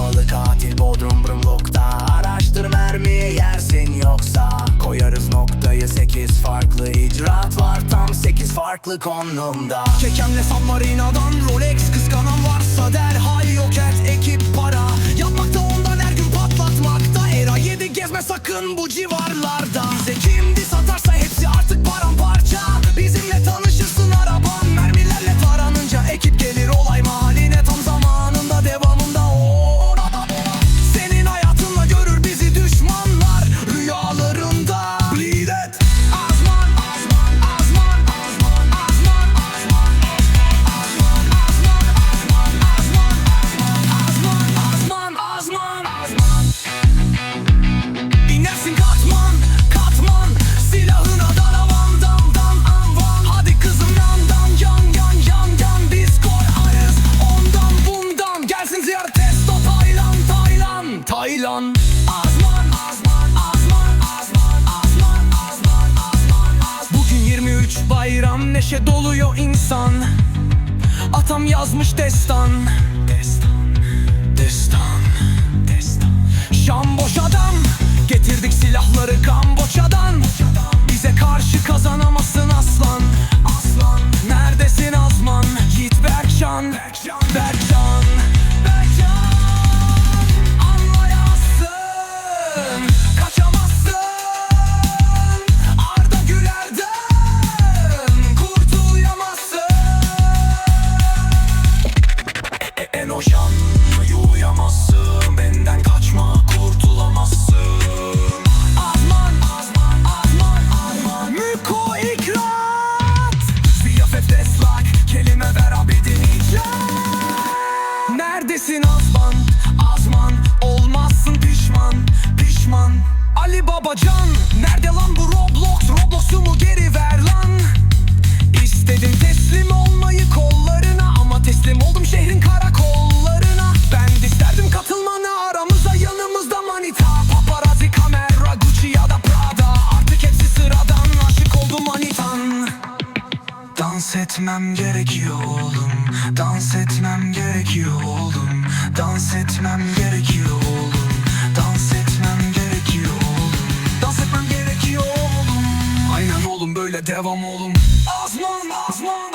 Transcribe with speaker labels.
Speaker 1: kafalı katil Bodrum Brumluk'ta Araştır mermiyi yersin yoksa. Koyarız noktayı sekiz farklı icraat var. Tam sekiz farklı konumda.
Speaker 2: Kekemle San Marino'dan Rolex kıskanan varsa derhal yok et ekip para. Yapmakta ondan her gün patlatmakta. Era 7 gezme sakın bu civarlarda Taylan Azman, Bugün 23 bayram, neşe doluyor insan. Atam yazmış Destan Destan etmem gerekiyor oğlum. Dans etmem gerekiyor oğlum. Dans etmem gerekiyor oğlum. Dans etmem gerekiyor oğlum. Dans etmem gerekiyor oğlum. Aynen oğlum böyle devam oğlum. Azman azman.